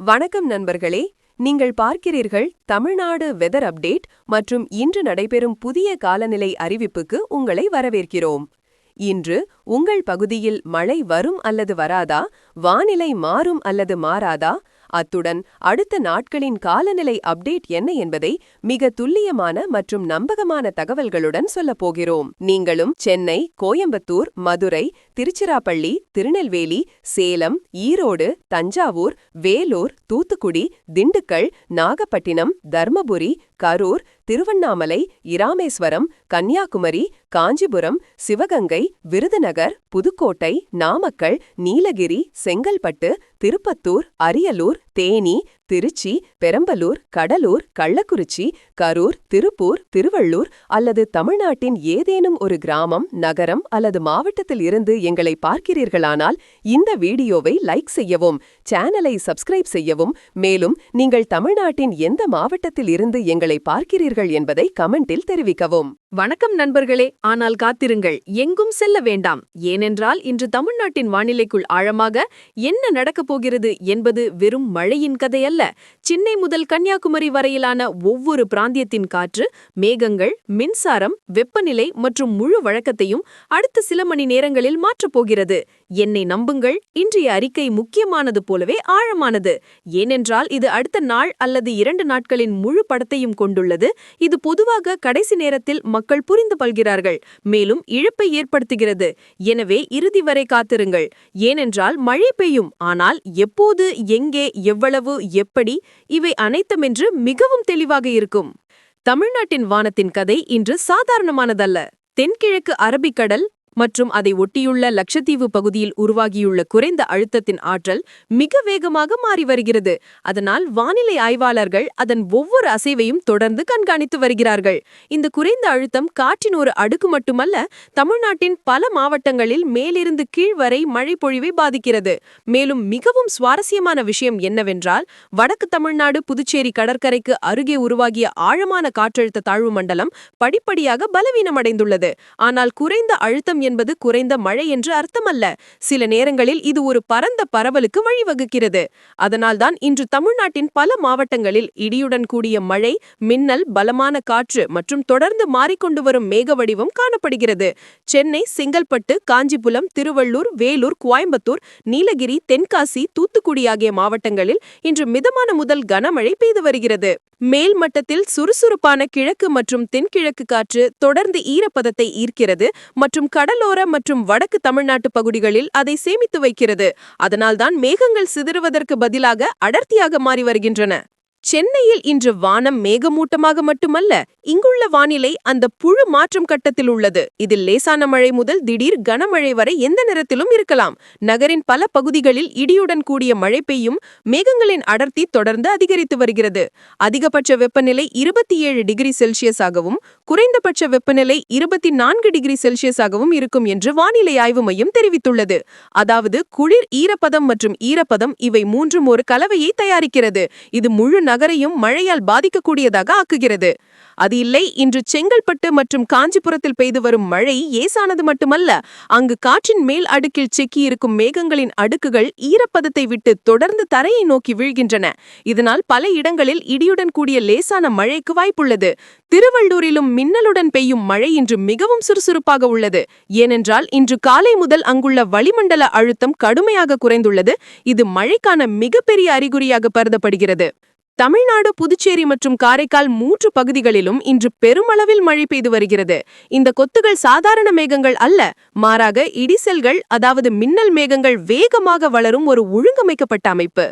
வணக்கம் நண்பர்களே நீங்கள் பார்க்கிறீர்கள் தமிழ்நாடு வெதர் அப்டேட் மற்றும் இன்று நடைபெறும் புதிய காலநிலை அறிவிப்புக்கு உங்களை வரவேற்கிறோம். இன்று உங்கள் பகுதியில் மழை வரும் அல்லது வராதா வானிலை மாறும் அல்லது மாறாதா அத்துடன் அடுத்த நாட்களின் காலநிலை அப்டேட் என்ன என்பதை மிக துல்லியமான மற்றும் நம்பகமான தகவல்களுடன் சொல்லப்போகிறோம் நீங்களும் சென்னை கோயம்புத்தூர் மதுரை திருச்சிராப்பள்ளி திருநெல்வேலி சேலம் ஈரோடு தஞ்சாவூர் வேலூர் தூத்துக்குடி திண்டுக்கல் நாகப்பட்டினம் தர்மபுரி கரூர் திருவண்ணாமலை இராமேஸ்வரம் கன்னியாகுமரி காஞ்சிபுரம் சிவகங்கை விருதுநகர் புதுக்கோட்டை நாமக்கல் நீலகிரி செங்கல்பட்டு திருப்பத்தூர் அரியலூர் தேனி திருச்சி பெரம்பலூர் கடலூர் கள்ளக்குறிச்சி கரூர் திருப்பூர் திருவள்ளூர் அல்லது தமிழ்நாட்டின் ஏதேனும் ஒரு கிராமம் நகரம் அல்லது மாவட்டத்தில் இருந்து எங்களை பார்க்கிறீர்களானால் இந்த வீடியோவை லைக் செய்யவும் சேனலை சப்ஸ்கிரைப் செய்யவும் மேலும் நீங்கள் தமிழ்நாட்டின் எந்த மாவட்டத்தில் இருந்து எங்களை பார்க்கிறீர்கள் என்பதை கமெண்டில் தெரிவிக்கவும். வணக்கம் நண்பர்களே ஆனால் காத்திருங்கள். எங்கும் செல்ல வேண்டாம். ஏனென்றால் இன்று தமிழ்நாட்டின் வானிலைக்குள் ஆழமாக என்ன நடக்கப் போகிறது என்பது வெறும் மழையின் கதையல்ல. சென்னை முதல் கன்னியாகுமரி வரையிலான ஒவ்வொரு பிராந்தியத்தின் காற்று மேகங்கள் மின்சாரம் வெப்பநிலை மற்றும் முழு வழக்கத்தையும் அடுத்த சில மணி நேரங்களில் மாற்றப் போகிறது. என்னை நம்புங்கள் இன்றைய அறிக்கை முக்கியமானது போலவே ஆழமானது. ஏனென்றால் இது அடுத்த நாள் அல்லது இரண்டு நாட்களின் முழு படத்தையும் கொண்டுள்ளது. இது பொதுவாக கடைசி நேரத்தில் மக்கள் புரிந்து கொள்கிறார்கள். மேலும் இழப்பை ஏற்படுத்துகிறது. எனவே இறுதி வரை காத்திருங்கள். ஏனென்றால் மழை பெய்யும். ஆனால் எப்போது எங்கே எவ்வளவு எப்படி இவை அனைத்தமென்று மிகவும் தெளிவாக இருக்கும். தமிழ்நாட்டின் வானத்தின் கதை இன்று சாதாரணமானதல்ல. தென்கிழக்கு அரபிக்கடல் மற்றும் அதை ஒட்டியுள்ள லட்சத்தீவு பகுதியில் உருவாகியுள்ள குறைந்த அழுத்தத்தின் ஆற்றல் மிக வேகமாக மாறி வருகிறது. அதனால் வானிலை ஆய்வாளர்கள் அதன் ஒவ்வொரு அசைவையும் தொடர்ந்து கண்காணித்து வருகிறார்கள். இந்த குறைந்த அழுத்தம் காற்றின் ஒரு அடுக்கு மட்டுமல்ல தமிழ்நாட்டின் பல மாவட்டங்களில் மேலிருந்து கீழ் வரை மழை பொழிவை பாதிக்கிறது. மேலும் மிகவும் சுவாரஸ்யமான விஷயம் என்னவென்றால் வடக்கு தமிழ்நாடு புதுச்சேரி கடற்கரைக்கு அருகே உருவாகிய ஆழமான காற்றழுத்த தாழ்வு மண்டலம் படிப்படியாக பலவீனமடைந்துள்ளது. ஆனால் குறைந்த அழுத்தம் என்பது குறைந்த மழை என்று அர்த்தமல்ல. சில நேரங்களில் இது ஒரு பரந்த பரவலுக்கு வழிவகுக்கிறது. அதனால்தான் இன்று தமிழ்நாட்டின் பல மாவட்டங்களில் இடியுடன் கூடிய மழை மின்னல் பலமான காற்று மற்றும் தொடர்ந்து மாறிக்கொண்டு வரும் மேக வடிவம் காணப்படுகிறது. சென்னை செங்கல்பட்டு காஞ்சிபுரம் திருவள்ளூர் வேலூர் கோயம்புத்தூர் நீலகிரி தென்காசி தூத்துக்குடி ஆகிய மாவட்டங்களில் இன்று மிதமான முதல் கனமழை பெய்து வருகிறது. மேல் மட்டத்தில் சுறுசுறுப்பான கிழக்கு மற்றும் தென்கிழக்கு காற்று தொடர்ந்து ஈரப்பதத்தை ஈர்க்கிறது மற்றும் கடலோர மற்றும் வடக்கு தமிழ்நாட்டு பகுதிகளில் அதை சேமித்து வைக்கிறது. அதனால்தான் மேகங்கள் சிதறுவதற்கு பதிலாக அடர்த்தியாக மாறி வருகின்றன. சென்னையில் இன்று வானம் மேகமூட்டமாக மட்டுமல்ல இங்குள்ள வானிலை அந்த புழு மாற்றம் கட்டத்தில் உள்ளது. இதில் லேசான மழை முதல் திடீர் கனமழை வரை எந்த நேரத்திலும் இருக்கலாம். நகரின் பல பகுதிகளில் இடியுடன் கூடிய மழை பெய்யும் மேகங்களின் அடர்த்தி தொடர்ந்து அதிகரித்து வருகிறது. அதிகபட்ச வெப்பநிலை இருபத்தி ஏழு டிகிரி செல்சியஸாகவும் குறைந்தபட்ச வெப்பநிலை இருபத்தி நான்கு டிகிரி செல்சியஸாகவும் இருக்கும் என்று வானிலை ஆய்வு மையம் தெரிவித்துள்ளது. அதாவது குளிர் ஈரப்பதம் மற்றும் ஈரப்பதம் இவை மூன்றும் ஒரு கலவையை தயாரிக்கிறது. இது முழு நகரையும் மழையால் பாதிக்கக்கூடியதாக ஆக்குகிறது. அது இல்லை இன்று செங்கல்பட்டு மற்றும் காஞ்சிபுரத்தில் பெய்து வரும் மழை ஏசானது மட்டுமல்ல அங்கு காற்றின் மேல் அடுக்கில் சிக்கியிருக்கும் மேகங்களின் அடுக்குகள் ஈரப்பதத்தை விட்டு தொடர்ந்து தரையை நோக்கி வீழ்கின்றன. இதனால் பல இடங்களில் இடியுடன் கூடிய லேசான மழைக்கு வாய்ப்புள்ளது. திருவள்ளூரிலும் மின்னலுடன் பெய்யும் மழை இன்று மிகவும் சுறுசுறுப்பாக உள்ளது. ஏனென்றால் இன்று காலை முதல் அங்குள்ள வளிமண்டல அழுத்தம் கடுமையாக குறைந்துள்ளது. இது மழைக்கான மிகப்பெரிய அறிகுறியாக கருதப்படுகிறது. தமிழ்நாடு புதுச்சேரி மற்றும் காரைக்கால் மூன்று பகுதிகளிலும் இன்று பெருமளவில் மழை பெய்து வருகிறது. இந்த கொத்துகள் சாதாரண மேகங்கள் அல்ல மாறாக இடிசெல்கள் அதாவது மின்னல் மேகங்கள் வேகமாக வளரும் ஒரு ஒழுங்கமைக்கப்பட்ட அமைப்பு.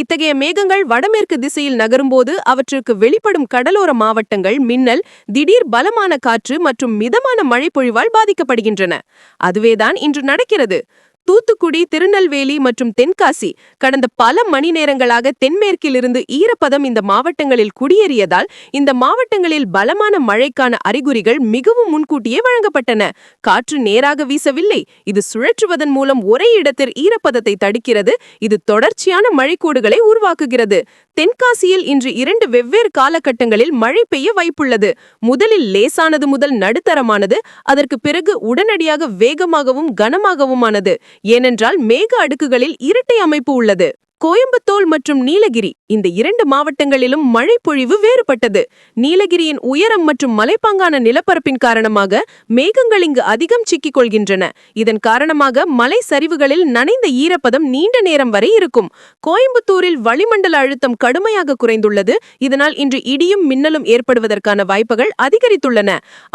இத்தகைய மேகங்கள் வடமேற்கு திசையில் நகரும்போது அவற்றுக்கு வெளிப்படும் கடலோர மாவட்டங்கள் மின்னல் திடீர் பலமான காற்று மற்றும் மிதமான மழை பொழிவால் பாதிக்கப்படுகின்றன. அதுவேதான் இன்று நடக்கிறது. தூத்துக்குடி திருநெல்வேலி மற்றும் தென்காசி கடந்த பல மணி நேரங்களாக தென்மேற்கிலிருந்து ஈரப்பதம் இந்த மாவட்டங்களில் குடியேறியதால் இந்த மாவட்டங்களில் பலமான மழைக்கான அறிகுறிகள் மிகவும் முன்கூட்டியே வழங்கப்பட்டன. காற்று நேராக வீசவில்லை. இது சுழற்றுவதன் மூலம் ஒரே இடத்தில் ஈரப்பதத்தை தடுக்கிறது. இது தொடர்ச்சியான மழைக்கூடுகளை உருவாக்குகிறது. தென்காசியில் இன்று இரண்டு வெவ்வேறு காலகட்டங்களில் மழை பெய்ய வாய்ப்புள்ளது. முதலில் லேசானது முதல் நடுத்தரமானது அதற்கு பிறகு உடனடியாக வேகமாகவும் கனமாகவுமானது. ஏனென்றால் மேக அடுக்குகளில் இரட்டை அமைப்பு உள்ளது. கோயம்புத்தூர் மற்றும் நீலகிரி. இந்த இரண்டு மாவட்டங்களிலும் மழை பொழிவு வேறுபட்டது. நீலகிரியின் உயரம் மற்றும் மலைப்பாங்கான நிலப்பரப்பின் காரணமாக மேகங்கள் இங்கு அதிகம் சிக்கிக் கொள்கின்றன இதன் காரணமாக மலை சரிவுகளில் நனைந்த ஈரப்பதம் நீண்ட நேரம் வரை இருக்கும். கோயம்புத்தூரில் வளிமண்டல அழுத்தம் கடுமையாக குறைந்துள்ளது. இதனால் இன்று இடியும் மின்னலும் ஏற்படுவதற்கான வாய்ப்புகள் அதிகரித்துள்ளன.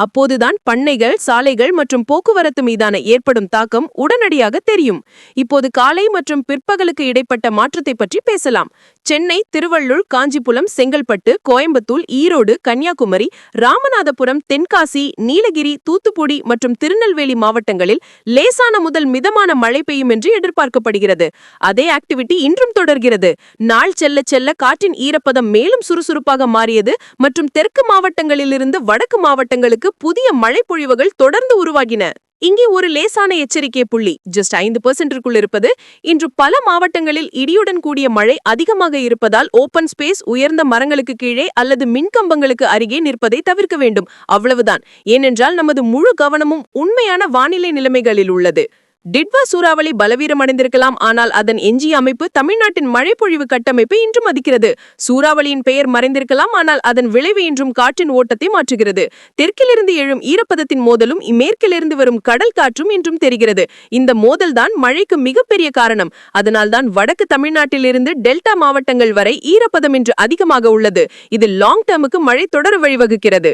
அப்போதுதான் பண்ணைகள் சாலைகள் மற்றும் போக்குவரத்து மீதான ஏற்படும் தாக்கம் உடனடியாக தெரியும். இப்போது காலை மற்றும் பிற்பகலுக்கு இடைப்பட்ட மாற்று மாற்றத்தை பற்றி பேசலாம். சென்னை திருவள்ளூர் காஞ்சிபுரம் செங்கல்பட்டு கோயம்புத்தூர் ஈரோடு கன்னியாகுமரி ராமநாதபுரம் தென்காசி நீலகிரி தூத்துக்குடி மற்றும் திருநெல்வேலி மாவட்டங்களில் லேசான முதல் மிதமான மழை பெய்யும் என்று எதிர்பார்க்கப்படுகிறது. அதே ஆக்டிவிட்டி இன்றும் தொடர்கிறது. நாள் செல்ல செல்ல காற்றின் ஈரப்பதம் மேலும் சுறுசுறுப்பாக மாறியது மற்றும் தெற்கு மாவட்டங்களிலிருந்து வடக்கு மாவட்டங்களுக்கு புதிய மழைப்பொழிவுகள் தொடர்ந்து உருவாகின. இங்கே ஒரு லேசான எச்சரிக்கை புள்ளி. ஜஸ்ட் ஐந்து பெர்சென்டிற்குள் இருப்பது. இன்று பல மாவட்டங்களில் இடியுடன் கூடிய மழை அதிகமாக இருப்பதால் ஓபன் ஸ்பேஸ் உயர்ந்த மரங்களுக்கு கீழே அல்லது மின்கம்பங்களுக்கு அருகே நிற்பதை தவிர்க்க வேண்டும். அவ்வளவுதான். ஏனென்றால் நமது முழு கவனமும் உண்மையான வானிலை நிலைமைகளில் உள்ளது. டிட்வா சூறாவளி பலவீனமடைந்திருக்கலாம் ஆனால் அதன் எஞ்சிய அமைப்பு தமிழ்நாட்டின் மழைப்பொழிவு கட்டமைப்பை இன்றும் மதிக்கிறது. சூறாவளியின் பெயர் மறைந்திருக்கலாம் ஆனால் அதன் விளைவு இன்றும் காற்றின் ஓட்டத்தை மாற்றுகிறது. தெற்கிலிருந்து எழும் ஈரப்பதத்தின் மோதலும் மேற்கிலிருந்து வரும் கடல் காற்றும் இன்றும் தெரிகிறது. இந்த மோதல்தான் மழைக்கு மிகப்பெரிய காரணம். அதனால்தான் வடக்கு தமிழ்நாட்டிலிருந்து டெல்டா மாவட்டங்கள் வரை ஈரப்பதம் இன்று அதிகமாக உள்ளது. இது லாங் டேர்முக்கு மழை தொடர வழிவகுக்கிறது.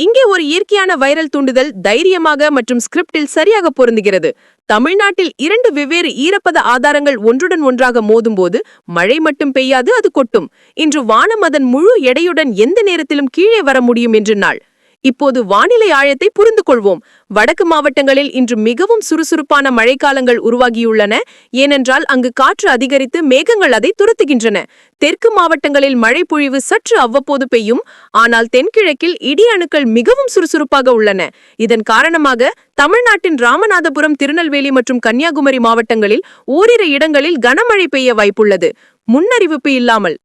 இங்கே ஒரு இயற்கையான வைரல் தூண்டுதல் தைரியமாக மற்றும் ஸ்கிரிப்டில் சரியாக பொருந்துகிறது. தமிழ்நாட்டில் இரண்டு வெவ்வேறு ஈரப்பத ஆதாரங்கள் ஒன்றுடன் ஒன்றாக மோதும்போது மழை மட்டும் பெய்யாது அது கொட்டும். இன்று வானம் அதன் முழு எடையுடன் எந்த நேரத்திலும் கீழே வர முடியும் என்று நாள். இப்போது வானிலை ஆழத்தை புரிந்து கொள்வோம் வடக்கு மாவட்டங்களில் இன்று மிகவும் சுறுசுறுப்பான மழைக்காலங்கள் உருவாகியுள்ளன. ஏனென்றால் அங்கு காற்று அதிகரித்து மேகங்கள் அதை துரத்துகின்றன. தெற்கு மாவட்டங்களில் மழை பொழிவு சற்று அவ்வப்போது பெய்யும். ஆனால் தென்கிழக்கில் இடி அணுக்கள் மிகவும் சுறுசுறுப்பாக உள்ளன. இதன் காரணமாக தமிழ்நாட்டின் ராமநாதபுரம் திருநெல்வேலி மற்றும் கன்னியாகுமரி மாவட்டங்களில் ஓரிரு இடங்களில் கனமழை பெய்ய வாய்ப்புள்ளது. முன்னறிவிப்பு இல்லாமல்